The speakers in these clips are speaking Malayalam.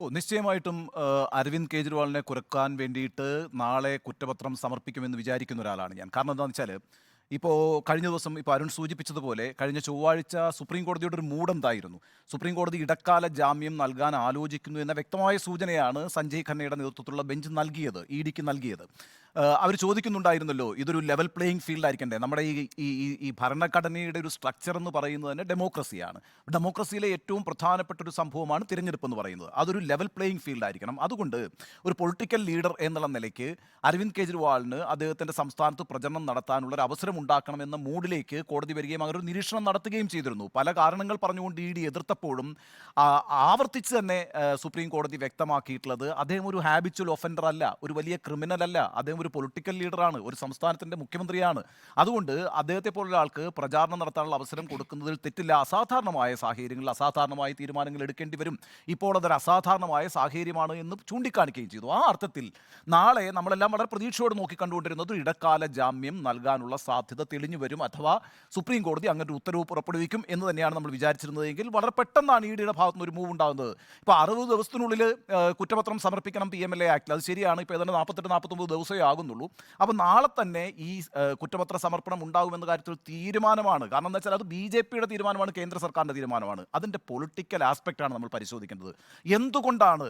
ഓ നിശ്ചയമായിട്ടും അരവിന്ദ് കെജ്രിവാളിനെ കുരക്കാൻ വേണ്ടിയിട്ട് നാളെ കുറ്റപത്രം സമർപ്പിക്കുമെന്ന് വിചാരിക്കുന്ന ഒരാളാണ് ഞാൻ. കാരണം എന്താണെന്ന് വെച്ചാൽ ഇപ്പോൾ കഴിഞ്ഞ ദിവസം ഇപ്പോൾ അരുൺ സൂചിപ്പിച്ചതുപോലെ കഴിഞ്ഞ ചൊവ്വാഴ്ച സുപ്രീം കോടതിയുടെ ഒരു മൂടെന്തായിരുന്നു. സുപ്രീം കോടതി ഇടക്കാല ജാമ്യം നൽകാൻ ആലോചിക്കുന്നു എന്ന വ്യക്തമായ സൂചനയാണ് സഞ്ജയ് ഖന്നയുടെ നേതൃത്വത്തിലുള്ള ബെഞ്ച് നൽകിയത് ഇ ഡിക്ക് നൽകിയത്. അവർ ചോദിക്കുന്നുണ്ടായിരുന്നല്ലോ ഇതൊരു ലെവൽ പ്ലേയിങ് ഫീൽഡ് ആയിരിക്കണ്ടേ. നമ്മുടെ ഈ ഈ ഈ- ഭരണഘടനയുടെ ഒരു സ്ട്രക്ചർ എന്ന് പറയുന്നത് തന്നെ ഡെമോക്രസിയാണ് ഡെമോക്രസിയിലെ ഏറ്റവും പ്രധാനപ്പെട്ട ഒരു സംഭവമാണ് തിരഞ്ഞെടുപ്പ് എന്ന് പറയുന്നത്. അതൊരു ലെവൽ പ്ലേയിങ് ഫീൽഡ് ആയിരിക്കണം. അതുകൊണ്ട് ഒരു പൊളിറ്റിക്കൽ ലീഡർ എന്നുള്ള നിലയ്ക്ക് അരവിന്ദ് കെജ്രിവാളിന് അദ്ദേഹത്തിന്റെ സംസ്ഥാനത്ത് പ്രചരണം നടത്താനുള്ള ഒരു അവസരം ഉണ്ടാക്കണമെന്ന മൂഡിലേക്ക് കോടതി വരികയും അങ്ങനെ ഒരു നിരീക്ഷണം നടത്തുകയും ചെയ്തിരുന്നു. പല കാരണങ്ങൾ പറഞ്ഞുകൊണ്ട് ഇ ഡി എതിർത്തപ്പോഴും ആവർത്തിച്ച് തന്നെ സുപ്രീം കോടതി വ്യക്തമാക്കിയിട്ടുള്ളത് അദ്ദേഹം ഒരു ഹാബിച്വൽ ഒഫൻഡർ അല്ല ഒരു വലിയ ക്രിമിനൽ അല്ല അദ്ദേഹം ഒരു പൊളിറ്റിക്കൽ ലീഡറാണ് ഒരു സംസ്ഥാനത്തിന്റെ മുഖ്യമന്ത്രിയാണ്. അതുകൊണ്ട് അദ്ദേഹത്തെ പോലുള്ള ആൾക്ക് പ്രചാരണം നടത്താനുള്ള അവസരം കൊടുക്കുന്നതിൽ തെറ്റില്ല. അസാധാരണമായ സാഹചര്യങ്ങളിൽ അസാധാരണമായ തീരുമാനങ്ങൾ എടുക്കേണ്ടി വരും. ഇപ്പോൾ അതൊരു അസാധാരണമായ സാഹചര്യമാണ് എന്ന് ചൂണ്ടിക്കാണിക്കുകയും ചെയ്തു. ആ അർത്ഥത്തിൽ നാളെ നമ്മളെല്ലാം വളരെ പ്രതീക്ഷയോട് നോക്കി കണ്ടുകൊണ്ടിരുന്നത് ഒരു ഇടക്കാല ജാമ്യം നൽകാനുള്ള സാധ്യത തെളിഞ്ഞു വരും അഥവാ സുപ്രീം കോടതി അങ്ങനെ ഒരു ഉത്തരവ് പുറപ്പെടുവിക്കും എന്ന് തന്നെയാണ് നമ്മൾ വിചാരിച്ചിരുന്നതെങ്കിൽ വളരെ പെട്ടെന്നാണ് ഇ ഡിയുടെ ഭാഗത്തുനിന്ന് ഒരു മൂവ് ഉണ്ടാകുന്നത്. ഇപ്പോൾ അറുപത് ദിവസത്തിനുള്ളിൽ കുറ്റപത്രം സമർപ്പിക്കണം പി എം എൽ എ ആക്ടിൽ. അത് ശരിയാണ്. ഇപ്പോൾ ഏതാണ്ട് നാൽപ്പത്തെട്ട് നാൽപ്പത്തൊമ്പത് ദിവസമേ ആകുന്നുള്ളൂ. അപ്പോൾ നാളെ തന്നെ ഈ കുറ്റപത്ര സമർപ്പണം ഉണ്ടാകുമെന്ന കാര്യത്തിൽ തീരുമാനമാണ്. കാരണം എന്താ വെച്ചാൽ അത് ബി ജെ പിയുടെ തീരുമാനമാണ് കേന്ദ്ര സർക്കാരിന്റെ തീരുമാനമാണ്. അതിന്റെ പൊളിറ്റിക്കൽ ആസ്പെക്റ്റാണ് നമ്മൾ പരിശോധിക്കേണ്ടത്. എന്തുകൊണ്ടാണ്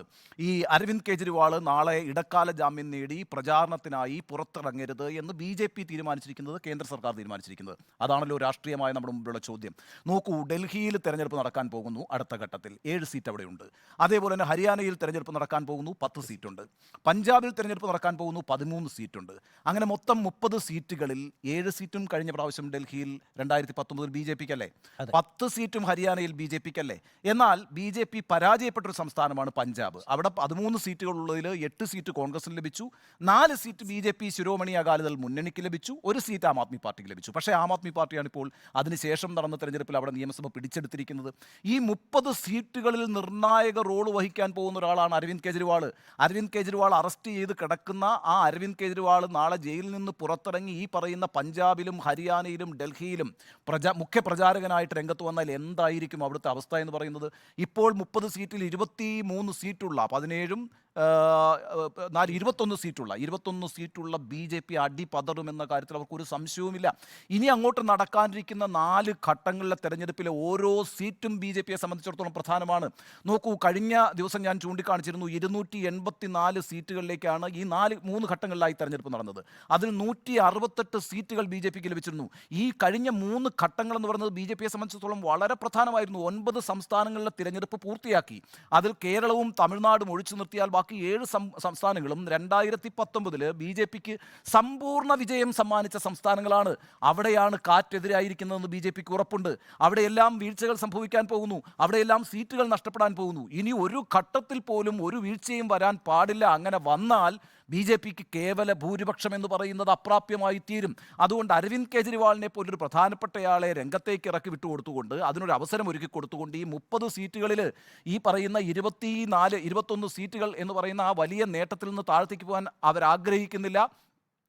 ഈ അരവിന്ദ് കെജ്രിവാൾ നാളെ ഇടക്കാല ജാമ്യം നേടി പ്രചാരണത്തിനായി പുറത്തിറങ്ങരുത് എന്ന് ബി ജെ പി തീരുമാനിച്ചിരിക്കുന്നത് കേന്ദ്ര സർക്കാർ തീരുമാനിച്ചിരിക്കുന്നത്? അതാണല്ലോ രാഷ്ട്രീയമായ നമ്മുടെ മുമ്പിലുള്ള ചോദ്യം. നോക്കൂ ഡൽഹിയിൽ തെരഞ്ഞെടുപ്പ് നടക്കാൻ പോകുന്നു അടുത്ത ഘട്ടത്തിൽ. ഏഴ് സീറ്റ് അവിടെയുണ്ട്. അതേപോലെ തന്നെ ഹരിയാനയിൽ തെരഞ്ഞെടുപ്പ് നടക്കാൻ പോകുന്നു പത്ത് സീറ്റുണ്ട്. പഞ്ചാബിൽ തെരഞ്ഞെടുപ്പ് നടക്കാൻ പോകുന്നു പതിമൂന്ന് സീറ്റുണ്ട്. അങ്ങനെ മൊത്തം മുപ്പത് സീറ്റുകളിൽ ഏഴ് സീറ്റും കഴിഞ്ഞ പ്രാവശ്യം ഡൽഹിയിൽ രണ്ടായിരത്തി പത്തൊമ്പതിൽ ബി ജെ പിക്കല്ലേ? പത്ത് സീറ്റും ഹരിയാനയിൽ ബി ജെ പിക്കല്ലേ? എന്നാൽ ബി ജെ പി പരാജയപ്പെട്ട ഒരു സംസ്ഥാനമാണ് പഞ്ചാബ്. അവിടെ പതിമൂന്ന് സീറ്റുകളുള്ളതിൽ എട്ട് സീറ്റ് കോൺഗ്രസിന് ലഭിച്ചു. നാല് seat B J P Shiromani Akali Dal മുന്നണിക്ക് ലഭിച്ചു. ഒരു സീറ്റ് ആം ആദ്മി പാർട്ടിക്ക് ലഭിച്ചു. പക്ഷേ ആം ആദ്മി പാർട്ടിയാണ് ഇപ്പോൾ അതിനുശേഷം നടന്ന തെരഞ്ഞെടുപ്പിൽ അവിടെ നിയമസഭ പിടിച്ചെടുത്തിരിക്കുന്നത്. ഈ മുപ്പത് സീറ്റുകളിൽ നിർണായക റോൾ വഹിക്കാൻ പോകുന്ന ഒരാളാണ് അരവിന്ദ് കെജ്രിവാൾ. അരവിന്ദ് കെജ്രിവാൾ അറസ്റ്റ് ചെയ്ത് കിടക്കുന്ന ആ അരവിന്ദ് കെജ്രിവാൾ നാളെ ജയിലിൽ നിന്ന് പുറത്തിറങ്ങി ഈ പറയുന്ന പഞ്ചാബിലും ഹരിയാനയിലും ഡൽഹിയിലും പ്രചാ മുഖ്യ പ്രചാരകനായിട്ട് രംഗത്ത് വന്നാൽ എന്തായിരിക്കും അവിടുത്തെ അവസ്ഥ എന്ന് പറയുന്നത്? ഇപ്പോൾ മുപ്പത് സീറ്റിൽ ഇരുപത്തി മൂന്ന് സീറ്റുള്ള പതിനേഴും നാല് ഇരുപത്തൊന്ന് സീറ്റുള്ള ഇരുപത്തൊന്ന് സീറ്റുള്ള ബി ജെ പി അടി പതറുമെന്ന കാര്യത്തിൽ അവർക്കൊരു സംശയവുമില്ല. ഇനി അങ്ങോട്ട് നടക്കാനിരിക്കുന്ന നാല് ഘട്ടങ്ങളിലെ തെരഞ്ഞെടുപ്പിലെ ഓരോ സീറ്റും ബി ജെ പിയെ സംബന്ധിച്ചിടത്തോളം പ്രധാനമാണ്. നോക്കൂ കഴിഞ്ഞ ദിവസം ഞാൻ ചൂണ്ടിക്കാണിച്ചിരുന്നു ഇരുന്നൂറ്റി എൺപത്തി നാല് സീറ്റുകളിലേക്കാണ് ഈ നാല് മൂന്ന് ഘട്ടങ്ങളിലായി തെരഞ്ഞെടുപ്പ് നടന്നത്. അതിൽ നൂറ്റി അറുപത്തെട്ട് സീറ്റുകൾ ബി ജെ പിക്ക് ലഭിച്ചിരുന്നു. ഈ കഴിഞ്ഞ മൂന്ന് ഘട്ടങ്ങൾ എന്ന് പറയുന്നത് ബി ജെ പിയെ സംബന്ധിച്ചിടത്തോളം വളരെ പ്രധാനമായിരുന്നു. ഒൻപത് സംസ്ഥാനങ്ങളിലെ തിരഞ്ഞെടുപ്പ് പൂർത്തിയാക്കി. അതിൽ കേരളവും തമിഴ്നാടും ഒഴിച്ചു നിർത്തിയാൽ ഏഴ് സം- സംസ്ഥാനങ്ങളും രണ്ടായിരത്തി പത്തൊമ്പതിൽ ബി ജെ പിക്ക് സമ്പൂർണ വിജയം സമ്മാനിച്ച സംസ്ഥാനങ്ങളാണ്. അവിടെയാണ് കാറ്റെതിരായിരിക്കുന്നതെന്ന് ബി ജെ പിക്ക് ഉറപ്പുണ്ട്. അവിടെയെല്ലാം വീഴ്ചകൾ സംഭവിക്കാൻ പോകുന്നു. അവിടെയെല്ലാം സീറ്റുകൾ നഷ്ടപ്പെടാൻ പോകുന്നു. ഇനി ഒരു ഘട്ടത്തിൽ പോലും ഒരു വീഴ്ചയും വരാൻ പാടില്ല. അങ്ങനെ വന്നാൽ ബി ജെ പിക്ക് കേവല ഭൂരിപക്ഷം എന്ന് പറയുന്നത് അപ്രാപ്യമായി തീരും. അതുകൊണ്ട് അരവിന്ദ് കെജ്രിവാളിനെ പോലൊരു പ്രധാനപ്പെട്ടയാളെ രംഗത്തേക്ക് ഇറക്കി വിട്ടുകൊടുത്തുകൊണ്ട് അതിനൊരു അവസരം ഒരുക്കി കൊടുത്തുകൊണ്ട് ഈ മുപ്പത് സീറ്റുകളിൽ ഈ പറയുന്ന ഇരുപത്തി നാല് ഇരുപത്തൊന്ന് സീറ്റുകൾ എന്ന് പറയുന്ന ആ വലിയ നേട്ടത്തിൽ നിന്ന് താഴ്ത്തിക്ക് പോകാൻ അവർ ആഗ്രഹിക്കുന്നില്ല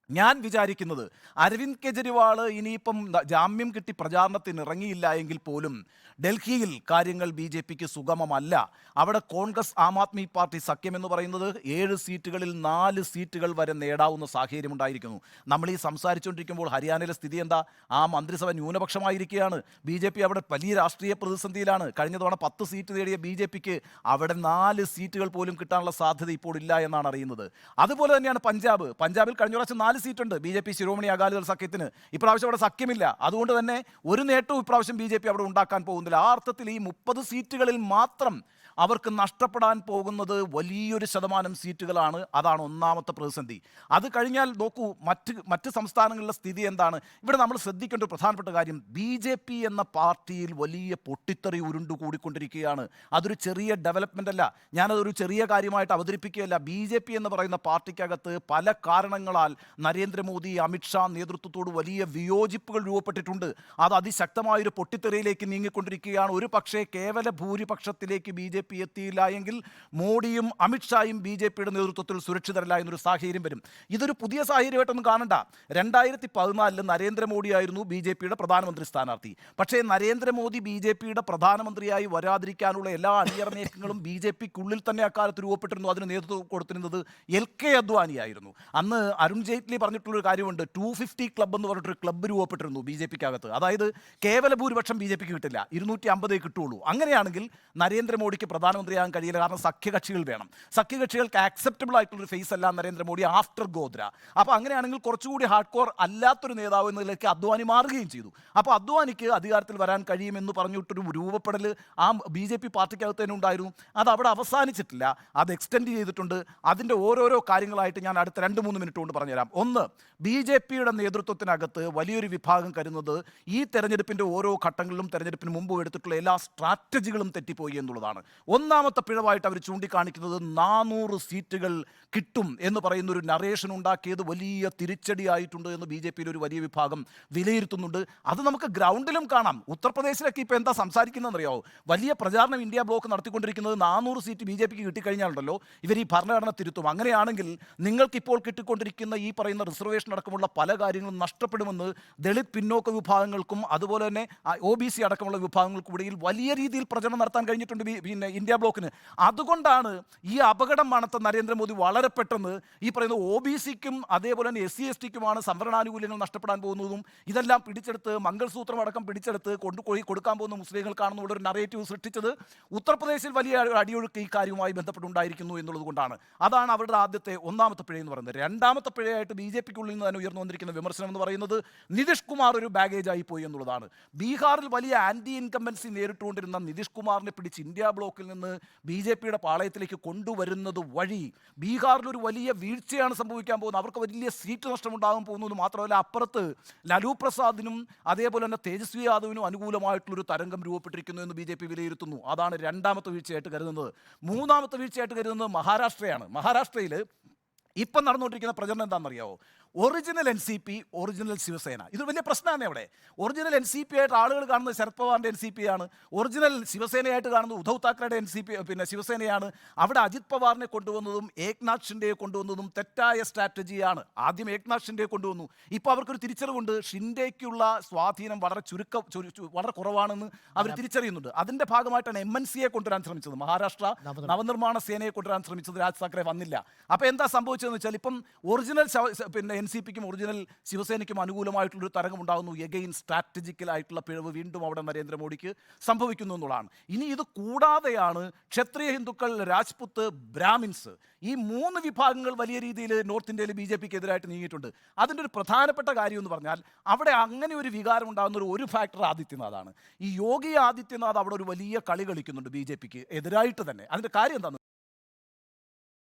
ഞാൻ വിചാരിക്കുന്നത് അരവിന്ദ് കെജ്രിവാൾ ഇനിയിപ്പം ജാമ്യം കിട്ടി പ്രചാരണത്തിന് ഇറങ്ങിയില്ല എങ്കിൽ പോലും ഡൽഹിയിൽ കാര്യങ്ങൾ ബി ജെ പിക്ക് സുഗമമല്ല. അവിടെ കോൺഗ്രസ് ആം ആദ്മി പാർട്ടി സഖ്യം എന്ന് പറയുന്നത് ഏഴ് സീറ്റുകളിൽ നാല് സീറ്റുകൾ വരെ നേടാവുന്ന സാഹചര്യം ഉണ്ടായിരിക്കുന്നു നമ്മൾ ഈ സംസാരിച്ചുകൊണ്ടിരിക്കുമ്പോൾ ഹരിയാനയിലെ സ്ഥിതി എന്താ? ആ മന്ത്രിസഭ ന്യൂനപക്ഷമായിരിക്കുകയാണ്. ബി ജെ പി അവിടെ വലിയ രാഷ്ട്രീയ പ്രതിസന്ധിയിലാണ്. കഴിഞ്ഞ തവണ പത്ത് സീറ്റ് നേടിയ ബി ജെ പിക്ക് അവിടെ നാല് സീറ്റുകൾ പോലും കിട്ടാനുള്ള സാധ്യത ഇപ്പോൾ ഇല്ല എന്നാണ് അറിയുന്നത്. അതുപോലെ തന്നെയാണ് പഞ്ചാബ്. പഞ്ചാബിൽ കഴിഞ്ഞ പ്രാവശ്യം നാല് സീറ്റുണ്ട്. B J P Shiromani Akali Dal സഖ്യത്തിന്. ഇപ്രാവശ്യം അവിടെ സഖ്യമില്ല. അതുകൊണ്ട് തന്നെ ഒരു നേട്ടവും ഇപ്രാവശ്യം ബി ജെ പി അവിടെ ഉണ്ടാക്കാൻ പോകുന്നില്ല. ആ അർത്ഥത്തിൽ ഈ മുപ്പത് സീറ്റുകളിൽ മാത്രം അവർക്ക് നഷ്ടപ്പെടാൻ പോകുന്നത് വലിയൊരു ശതമാനം സീറ്റുകളാണ്. അതാണ് ഒന്നാമത്തെ പ്രതിസന്ധി. അത് കഴിഞ്ഞാൽ നോക്കൂ മറ്റ് മറ്റ് സംസ്ഥാനങ്ങളിലെ സ്ഥിതി എന്താണ്? ഇവിടെ നമ്മൾ ശ്രദ്ധിക്കേണ്ട ഒരു പ്രധാനപ്പെട്ട കാര്യം ബി ജെ പി എന്ന പാർട്ടിയിൽ വലിയ പൊട്ടിത്തെറി ഉരുണ്ടുകൂടിക്കൊണ്ടിരിക്കുകയാണ് അതൊരു ചെറിയ ഡെവലപ്മെന്റ് അല്ല. ഞാനതൊരു ചെറിയ കാര്യമായിട്ട് അവതരിപ്പിക്കുകയല്ല. ബി ജെ പി എന്ന് പറയുന്ന പാർട്ടിക്കകത്ത് പല കാരണങ്ങളാൽ നരേന്ദ്രമോദി അമിത്ഷാ നേതൃത്വത്തോട് വലിയ വിയോജിപ്പുകൾ രൂപപ്പെട്ടിട്ടുണ്ട്. അത് അതിശക്തമായൊരു പൊട്ടിത്തെറിയിലേക്ക് നീങ്ങിക്കൊണ്ടിരിക്കുകയാണ്. ഒരു പക്ഷേ കേവല ഭൂരിപക്ഷത്തിലേക്ക് ബി ജെ പി എത്തിയില്ല എങ്കിൽ മോഡിയും അമിത്ഷായും ബി ജെ പിയുടെ നേതൃത്വത്തിൽ സുരക്ഷിതരല്ല എന്നൊരു സാഹചര്യം വരും. ഇതൊരു പുതിയ സാഹചര്യമായിട്ടൊന്നും കാണണ്ട. രണ്ടായിരത്തി പതിനാലിൽ നരേന്ദ്രമോദിയായിരുന്നു ബി ജെ പിയുടെ പ്രധാനമന്ത്രി സ്ഥാനാർത്ഥി. പക്ഷേ നരേന്ദ്രമോദി ബി ജെ പിയുടെ പ്രധാനമന്ത്രിയായി വരാതിരിക്കാനുള്ള എല്ലാ അണിയറ നീക്കങ്ങളും ബി ജെ പിക്കുള്ളിൽ തന്നെ അക്കാലത്ത് രൂപപ്പെട്ടിരുന്നു. അതിന് നേതൃത്വം കൊടുത്തിരുന്നത് എൽ കെ അദ്വാനിയായിരുന്നു. അന്ന് അരുൺ ജെയ്റ്റ്ലി പറഞ്ഞിട്ടുള്ളൊരു കാര്യമുണ്ട്. ടു ഫിഫ്റ്റി ക്ലബ്ബ് എന്ന് പറഞ്ഞിട്ടൊരു ക്ലബ്ബ് രൂപപ്പെട്ടിരുന്നു ബി ജെ പിക്കകത്ത്. അതായത് കേവല ഭൂരിപക്ഷം ബി ജെ പിക്ക് കിട്ടില്ല. ഇരുന്നൂറ്റി അമ്പതേ കിട്ടുള്ളൂ. അങ്ങനെയാണെങ്കിൽ നരേന്ദ്രമോദിക്ക് പ്രധാനമന്ത്രിയാകാൻ കഴിയില്ല. കാരണം സഖ്യകക്ഷികൾ വേണം. സഖ്യകക്ഷികൾക്ക് ആക്സെപ്റ്റബിൾ ആയിട്ടുള്ളൊരു ഫേസ് അല്ല നരേന്ദ്രമോദി ആഫ്റ്റർ ഗോദ്ര. അപ്പോൾ അങ്ങനെയാണെങ്കിൽ കുറച്ചുകൂടി ഹാർഡ് കോർ അല്ലാത്തൊരു നേതാവ് എന്നതിലേക്ക് അദ്വാനി മാറുകയും ചെയ്തു. അപ്പോൾ അദ്വാനിക്ക് അധികാരത്തിൽ വരാൻ കഴിയുമെന്ന് പറഞ്ഞിട്ടൊരു രൂപപ്പെടൽ ആ ബി ജെ പി പാർട്ടിക്കകത്ത് തന്നെ ഉണ്ടായിരുന്നു. അത് അവിടെ അവസാനിച്ചിട്ടില്ല. അത് എക്സ്റ്റെൻഡ് ചെയ്തിട്ടുണ്ട്. അതിന്റെ ഓരോരോ കാര്യങ്ങളായിട്ട് ഞാൻ അടുത്ത രണ്ട് മൂന്ന് മിനിറ്റ് കൊണ്ട് പറഞ്ഞുതരാം. ഒന്ന് ബി ജെ പിയുടെ നേതൃത്വത്തിനകത്ത് വലിയൊരു വിഭാഗം കരുതുന്നത് ഈ തെരഞ്ഞെടുപ്പിന്റെ ഓരോ ഘട്ടങ്ങളിലും തെരഞ്ഞെടുപ്പിന് മുമ്പ് എടുത്തിട്ടുള്ള എല്ലാ സ്ട്രാറ്റജികളും തെറ്റിപ്പോയി എന്നുള്ളതാണ്. ഒന്നാമത്തെ പിഴവായിട്ട് അവർ ചൂണ്ടിക്കാണിക്കുന്നത് നാനൂറ് സീറ്റുകൾ കിട്ടും എന്ന് പറയുന്ന ഒരു നറേഷൻ ഉണ്ടാക്കിയത് വലിയ തിരിച്ചടിയായിട്ടുണ്ട് എന്ന് ബി ജെ പിയിൽ ഒരു വലിയ വിഭാഗം വിലയിരുത്തുന്നുണ്ട്. അത് നമുക്ക് ഗ്രൗണ്ടിലും കാണാം. ഉത്തർപ്രദേശിലൊക്കെ ഇപ്പോൾ എന്താ സംസാരിക്കുന്നതെന്നറിയാവോ? വലിയ പ്രചാരണം ഇന്ത്യ ബ്ലോക്ക് നടത്തിക്കൊണ്ടിരിക്കുന്നത് നാനൂറ് സീറ്റ് ബി ജെ പിക്ക് കിട്ടിക്കഴിഞ്ഞാലുണ്ടല്ലോ. ഇവർ ഈ ഭരണഘടന തിരുത്തും. അങ്ങനെയാണെങ്കിൽ നിങ്ങൾക്കിപ്പോൾ കിട്ടിക്കൊണ്ടിരിക്കുന്ന ഈ പറയുന്ന റിസർവേഷൻ അടക്കമുള്ള പല കാര്യങ്ങളും നഷ്ടപ്പെടുമെന്ന് ദളിത് പിന്നോക്ക വിഭാഗങ്ങൾക്കും അതുപോലെ തന്നെ ഒ ബി സി അടക്കമുള്ള വിഭാഗങ്ങൾക്കും ഇടയിൽ വലിയ രീതിയിൽ പ്രചരണം നടത്താൻ കഴിഞ്ഞിട്ടുണ്ട് പിന്നെ ഇന്ത്യ ബ്ലോക്കിന്. അതുകൊണ്ടാണ് ഈ അപകടം മണത്ത നരേന്ദ്രമോദി വളരെ പെട്ടെന്ന് ഈ പറയുന്ന ഒ ബി സിക്കും അതേപോലെ തന്നെ എസ് സി എസ് ടിക്കുമാണ് സംവരണാനുകൂല്യങ്ങൾ നഷ്ടപ്പെടാൻ പോകുന്നതും ഇതെല്ലാം പിടിച്ചെടുത്ത് മംഗൾസൂത്രം അടക്കം പിടിച്ചെടുത്ത് കൊണ്ടുപോയി കൊടുക്കാൻ പോകുന്ന മുസ്ലിങ്ങൾക്കാണെന്നുള്ള ഒരു നറേറ്റീവ് സൃഷ്ടിച്ചത് ഉത്തർപ്രദേശിൽ വലിയ അടിയൊഴുക്ക് ഈ കാര്യവുമായി ബന്ധപ്പെട്ടുണ്ടായിരിക്കുന്നു എന്നുള്ളത് കൊണ്ടാണ്. അതാണ് അവരുടെ ആദ്യത്തെ ഒന്നാമത്തെ പിഴ എന്ന് പറയുന്നത്. രണ്ടാമത്തെ പിഴയായിട്ട് ബി ജെ പിക്കുള്ളിൽ നിന്ന് തന്നെ ഉയർന്നു വന്നിരിക്കുന്ന വിമർശനം എന്ന് പറയുന്നത് നിതീഷ് കുമാർ ഒരു ബാഗേജ് ആയി പോയി എന്നുള്ളതാണ്. ബീഹാറിൽ വലിയ ആന്റി ഇൻകമ്പൻസി നേരിട്ടുകൊണ്ടിരുന്ന നിതീഷ് കുമാറിനെ പിടിച്ച് ഇന്ത്യ ബ്ലോക്കിൽ നിന്ന് ബി ജെ പിയുടെ പാളയത്തിലേക്ക് കൊണ്ടുവരുന്നത് വഴി ബീഹാറിൽ ഒരു വലിയ വീഴ്ചയാണ് സംഭവിക്കാൻ പോകുന്നത്. അവർക്ക് വലിയ സീറ്റ് നഷ്ടമുണ്ടാകാൻ പോകുന്നത് മാത്രമല്ല അപ്പുറത്ത് ലാലു പ്രസാദിനും അതേപോലെ തന്നെ തേജസ്വി യാദവിനും അനുകൂലമായിട്ടുള്ളൊരു തരംഗം രൂപപ്പെട്ടിരിക്കുന്നു എന്ന് ബി ജെ പി വിലയിരുത്തുന്നു. അതാണ് രണ്ടാമത്തെ വീഴ്ചയായിട്ട് കരുതുന്നത്. മൂന്നാമത്തെ വീഴ്ചയായിട്ട് കരുതുന്നത് മഹാരാഷ്ട്രയാണ്. മഹാരാഷ്ട്രയിൽ ഇപ്പം നടന്നുകൊണ്ടിരിക്കുന്ന പ്രചരണം എന്താണെന്നറിയാവോ? Original N C P original Shiv Sena. ഇത് വലിയ പ്രശ്നമാണ് അവിടെ. ഒറിജിനൽ എൻ സി പി ആയിട്ട് ആളുകൾ കാണുന്നത് ശരത് പവാറിന്റെ എൻ സി പി ആണ്. ഒറിജിനൽ ശിവസേനയായിട്ട് കാണുന്നത് ഉദ്ധവ് താക്കറയുടെ എൻ സി പി പിന്നെ ശിവസേനയാണ്. അവിടെ അജിത് പവാറിനെ കൊണ്ടുവന്നതും ഏക്നാഥ് ഷിൻഡെയെ കൊണ്ടുവന്നതും തെറ്റായ സ്ട്രാറ്റജിയാണ്. ആദ്യം ഏക്നാഥ് ഷിൻഡെയെ കൊണ്ടുവന്നു. ഇപ്പോൾ അവർക്കൊരു തിരിച്ചറിവുണ്ട്. ഷിൻഡേക്കുള്ള സ്വാധീനം വളരെ ചുരുക്കം വളരെ കുറവാണെന്ന് അവർ തിരിച്ചറിയുന്നുണ്ട്. അതിന്റെ ഭാഗമായിട്ടാണ് എം എൻ സിയെ കൊണ്ടുവരാൻ ശ്രമിച്ചത്. മഹാരാഷ്ട്ര നവനിർമ്മാണ. സേനയെ കൊണ്ടുവരാൻ ശ്രമിച്ചത് രാജ് താക്കറെ വന്നില്ല. അപ്പോൾ എന്താ സംഭവിച്ചതെന്ന് വെച്ചാൽ ഇപ്പം ഒറിജിനൽ പിന്നെ എൻ സി പിക്കും ഒറിജിനൽ ശിവസേനയ്ക്കും അനുകൂലമായിട്ടുള്ളൊരു തരംഗം ഉണ്ടാകുന്നു എഗെയിൻ സ്ട്രാറ്റജിക്കലായിട്ടുള്ള പിഴവ് വീണ്ടും അവിടെ നരേന്ദ്രമോദിക്ക് സംഭവിക്കുന്നു എന്നുള്ളതാണ്. ഇനി ഇത് കൂടാതെയാണ് ക്ഷത്രിയ ഹിന്ദുക്കൾ രാജ്പുത്ത് ബ്രാഹ്മിൻസ്. ഈ മൂന്ന് വിഭാഗങ്ങൾ വലിയ രീതിയിൽ നോർത്ത് ഇന്ത്യയിൽ ബി ജെ പിക്ക് എതിരായിട്ട് നീങ്ങിയിട്ടുണ്ട്. അതിന്റെ ഒരു പ്രധാനപ്പെട്ട കാര്യം എന്ന് പറഞ്ഞാൽ അവിടെ അങ്ങനെ ഒരു വികാരം ഉണ്ടാകുന്ന ഒരു ഒരു ഫാക്ടർ ആദിത്യനാഥാണ് ഈ യോഗി ആദിത്യനാഥ് അവിടെ ഒരു വലിയ കളി കളിക്കുന്നുണ്ട് ബി ജെ പിക്ക് എതിരായിട്ട് തന്നെ. അതിന്റെ കാര്യം എന്താണ്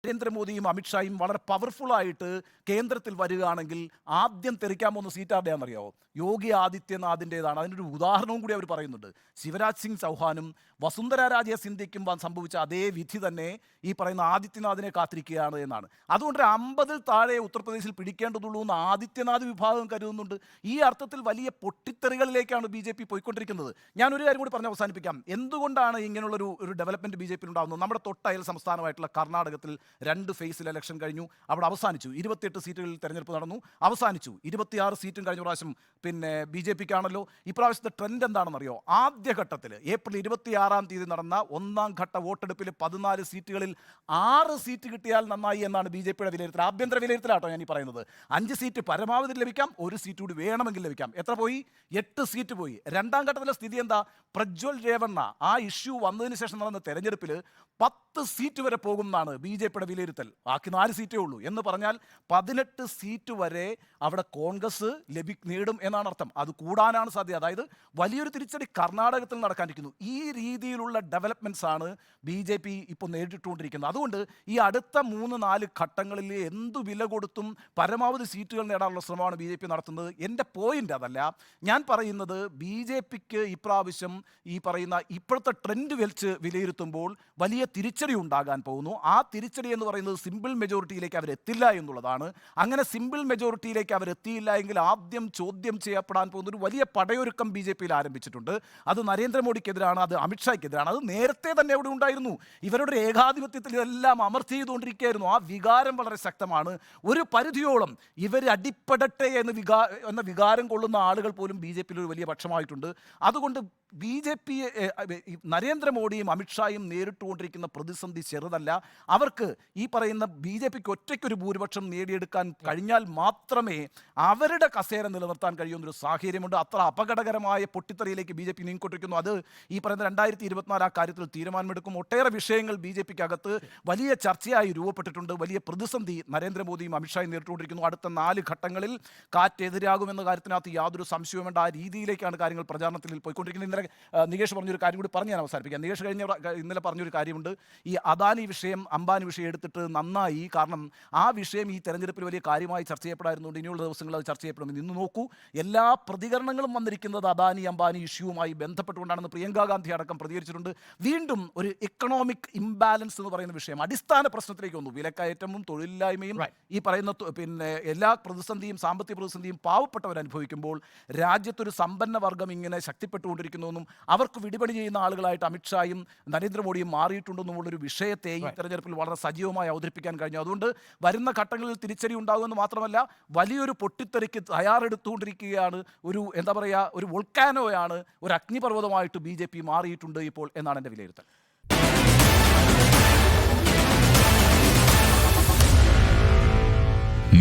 നരേന്ദ്രമോദിയും അമിത്ഷായും വളരെ പവർഫുള്ളായിട്ട് കേന്ദ്രത്തിൽ വരികയാണെങ്കിൽ ആദ്യം തെറിക്കാൻ പോകുന്ന സീറ്റ് ആരുടെയാണെന്നറിയാവോ യോഗി ആദിത്യനാഥിന്റെതാണ് അതിന്റെ ഒരു ഉദാഹരണവും കൂടി അവർ പറയുന്നുണ്ട്. ശിവരാജ് സിംഗ് ചൗഹാനും വസുന്ധര രാജെ സിന്ധ്യയ്ക്കും സംഭവിച്ച അതേ വിധി തന്നെ ഈ പറയുന്ന ആദിത്യനാഥിനെ കാത്തിരിക്കുകയാണ് എന്നാണ്. അതുകൊണ്ട് അമ്പതിൽ താഴെ ഉത്തർപ്രദേശിൽ പിടിക്കേണ്ടതുള്ളൂ എന്ന് ആദിത്യനാഥ് വിഭാഗം കരുതുന്നുണ്ട്. ഈ അർത്ഥത്തിൽ വലിയ പൊട്ടിത്തെറികളിലേക്കാണ് ബി ജെ പി പോയിക്കൊണ്ടിരിക്കുന്നത്. ഞാൻ ഒരു കാര്യം കൂടി പറഞ്ഞ് അവസാനിപ്പിക്കാം. എന്തുകൊണ്ടാണ് ഇങ്ങനെയുള്ളൊരു ഒരു ഡെവലപ്മെന്റ് ബി ജെ ഉണ്ടാകുന്നത് നമ്മുടെ തൊട്ടയൽ സംസ്ഥാനമായിട്ടുള്ള കർണാടകത്തിൽ രണ്ട് ഫേസിൽ ഇലക്ഷൻ കഴിഞ്ഞു. അവിടെ അവസാനിച്ചു. ഇരുപത്തിയെട്ട് സീറ്റുകളിൽ തെരഞ്ഞെടുപ്പ് നടന്നു. അവസാനിച്ചു. ഇരുപത്തിയാറ് സീറ്റും കഴിഞ്ഞ പ്രാവശ്യം പിന്നെ ബി ജെ പിക്കാണല്ലോ. ഇപ്രാവശ്യത്തെ ട്രെൻഡ് എന്താണെന്നറിയോ? ആദ്യഘട്ടത്തിൽ ഏപ്രിൽ ഇരുപത്തിയാറാം തീയതി നടന്ന ഒന്നാം ഘട്ട വോട്ടെടുപ്പിൽ പതിനാല് സീറ്റുകളിൽ ആറ് സീറ്റ് കിട്ടിയാൽ നന്നായി എന്നാണ് ബി ജെ പിയുടെ വിലയിരുത്തൽ. ആഭ്യന്തര വിലയിരുത്തലാട്ടോ ഞാൻ ഈ പറയുന്നത്. അഞ്ച് സീറ്റ് പരമാവധി ലഭിക്കാം ഒരു സീറ്റ് കൂടി വേണമെങ്കിൽ ലഭിക്കാം. എത്ര പോയി? എട്ട് സീറ്റ് പോയി. രണ്ടാം ഘട്ടത്തിലെ സ്ഥിതി എന്താ? പ്രജ്വൽ രേവണ്ണ ആ ഇഷ്യൂ വന്നതിന് ശേഷം നടന്ന തെരഞ്ഞെടുപ്പിൽ പത്ത് സീറ്റ് വരെ പോകുമെന്നാണ് ബി ജെ പിയുടെ വിലയിരുത്തൽ. ബാക്കി നാല് സീറ്റേ ഉള്ളൂ. എന്ന് പറഞ്ഞാൽ പതിനെട്ട് സീറ്റ് വരെ അവിടെ കോൺഗ്രസ് ലഭി നേടും എന്നാണ് അർത്ഥം. അത് കൂടാനാണ് സാധ്യത. അതായത് വലിയൊരു തിരിച്ചടി കർണാടകത്തിൽ നടക്കാനിരിക്കുന്നു. ഈ രീതിയിലുള്ള ഡെവലപ്മെന്റ്സ് ആണ് ബി ജെ പി ഇപ്പോൾ നേരിട്ടുകൊണ്ടിരിക്കുന്നത് അതുകൊണ്ട് ഈ അടുത്ത മൂന്ന് നാല് ഘട്ടങ്ങളിൽ എന്തു വില കൊടുത്തും പരമാവധി സീറ്റുകൾ നേടാനുള്ള ശ്രമമാണ് ബി ജെ പി നടത്തുന്നത്. എന്റെ പോയിന്റ് അതല്ല. ഞാൻ പറയുന്നത് ബി ജെ പിക്ക് ഇപ്രാവശ്യം ഈ പറയുന്ന ഇപ്പോഴത്തെ ട്രെൻഡ് വെച്ച് വിലയിരുത്തുമ്പോൾ വലിയ തിരിച്ചടി ഉണ്ടാകാൻ പോകുന്നു. ആ തിരിച്ചടി എന്ന് പറയുന്നത് സിമ്പിൾ മെജോറിറ്റിയിലേക്ക് അവരെത്തില്ല എന്നുള്ളതാണ്. അങ്ങനെ സിമ്പിൾ മെജോറിറ്റിയിലേക്ക് അവരെത്തിയില്ല എങ്കിൽ ആദ്യം ചോദ്യം ചെയ്യപ്പെടാൻ പോകുന്ന ഒരു വലിയ പടയൊരുക്കം ബി ജെ പിയിൽ ആരംഭിച്ചിട്ടുണ്ട്. അത് നരേന്ദ്രമോദിക്കെതിരാണ് അത് അമിത്ഷായ്ക്കെതിരാണ് അത് നേരത്തെ തന്നെ അവിടെ ഉണ്ടായിരുന്നു. ഇവരുടെ ഏകാധിപത്യത്തിൽ ഇതെല്ലാം അമർത്തി ചെയ്തുകൊണ്ടിരിക്കുകയായിരുന്നു. ആ വികാരം വളരെ ശക്തമാണ്. ഒരു പരിധിയോളം ഇവർ അടിപ്പെടട്ടെ എന്ന് വികാ എന്ന വികാരം കൊള്ളുന്ന ആളുകൾ പോലും ബി ജെ പിയിൽ ഒരു വലിയ പക്ഷമായിട്ടുണ്ട്. അതുകൊണ്ട് ബി ജെ പി നരേന്ദ്രമോദിയും അമിത്ഷായും നേരിട്ടുകൊണ്ടിരിക്കുന്ന പ്രതിസന്ധി ചെറുതല്ല. അവർക്ക് ഈ പറയുന്ന ബി ജെ പിക്ക് ഒറ്റയ്ക്കൊരു ഭൂരിപക്ഷം നേടിയെടുക്കാൻ കഴിഞ്ഞാൽ മാത്രമേ അവരുടെ കസേര നിലനിർത്താൻ കഴിയുന്നൊരു സാഹചര്യമുണ്ട്. അത്ര അപകടകരമായ പൊട്ടിത്തെറിയിലേക്ക് ബി ജെ പി നീങ്ങിക്കൊണ്ടിരിക്കുന്നു. അത് ഈ പറയുന്ന രണ്ടായിരത്തി ഇരുപത്തിനാല് ആ കാര്യത്തിൽ തീരുമാനമെടുക്കും. ഒട്ടേറെ വിഷയങ്ങൾ ബി ജെ പിക്ക് അകത്ത് വലിയ ചർച്ചയായി രൂപപ്പെട്ടിട്ടുണ്ട്. വലിയ പ്രതിസന്ധി നരേന്ദ്രമോദിയും അമിത്ഷായും നേരിട്ടുകൊണ്ടിരിക്കുന്നു. അടുത്ത നാല് ഘട്ടങ്ങളിൽ കാറ്റെതിരാകുമെന്ന കാര്യത്തിനകത്ത് യാതൊരു സംശയവും വേണ്ട. ആ രീതിയിലേക്കാണ് കാര്യങ്ങൾ പ്രചാരണത്തിൽ പോയിക്കൊണ്ടിരിക്കുന്നത്. ഇന്നലെ നികേഷ് പറഞ്ഞൊരു കാര്യം കൂടി പറഞ്ഞ് ഞാൻ അവസാനിപ്പിക്കാം. നികേഷ് കഴിഞ്ഞ ഇന്നലെ പറഞ്ഞൊരു കാര്യമുണ്ട്. ഈ അദാനി വിഷയം അംബാനി വിഷയം എടുത്തിട്ട് നന്നായി കാരണം ആ വിഷയം ഈ തെരഞ്ഞെടുപ്പിൽ വലിയ കാര്യമായി ചർച്ച ചെയ്യപ്പെടായിരുന്നുകൊണ്ട് ഇനിയുള്ള ദിവസങ്ങളിൽ അത് ചർച്ച ചെയ്യപ്പെടുമെന്ന് ഇന്ന് നോക്കൂ എല്ലാ പ്രതികരണങ്ങളും വന്നിരിക്കുന്നത് അദാനി അംബാനി ഇഷ്യൂവുമായി ബന്ധപ്പെട്ടുകൊണ്ടാണെന്ന് പ്രിയങ്ക ഗാന്ധി അടക്കം പ്രതികരിച്ചിട്ടുണ്ട്. വീണ്ടും ഒരു ഇക്കണോമിക് ഇംബാലൻസ് എന്ന് പറയുന്ന വിഷയം അടിസ്ഥാന പ്രശ്നത്തിലേക്ക് വന്നു. വിലക്കയറ്റവും തൊഴിലില്ലായ്മയും ഈ പറയുന്ന പിന്നെ എല്ലാ പ്രതിസന്ധിയും സാമ്പത്തിക പ്രതിസന്ധിയും പാവപ്പെട്ടവർ അനുഭവിക്കുമ്പോൾ രാജ്യത്തൊരു സമ്പന്ന വർഗം ഇങ്ങനെ ശക്തിപ്പെട്ടുകൊണ്ടിരിക്കുന്നുവെന്നും അവർക്ക് വിടിപണി ചെയ്യുന്ന ആളുകളായിട്ട് അമിത്ഷായും നരേന്ദ്രമോദിയും മാറിയിട്ടുണ്ടെന്നുമുള്ളൊരു വിഷയത്തെ ഈ. തെരഞ്ഞെടുപ്പിൽ വളരെ സജീവമായി അവതരിപ്പിക്കാൻ കഴിഞ്ഞു അതുകൊണ്ട് വരുന്ന ഘട്ടങ്ങളിൽ തിരിച്ചടി ഉണ്ടാകുമെന്ന് മാത്രമല്ല വലിയൊരു പൊട്ടിത്തെറിക്ക് തയ്യാറെടുത്തുകൊണ്ടിരിക്കുകയാണ് ഒരു എന്താ പറയുക ഒരു വോൾക്കാനോയാണ് ഒരു അഗ്നിപർവതമായിട്ട് ബി ജെ പി മാറിയിട്ടുണ്ട് ഇപ്പോൾ എന്നാണ് എന്റെ വിലയിരുത്തൽ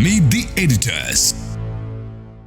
Meet the editors.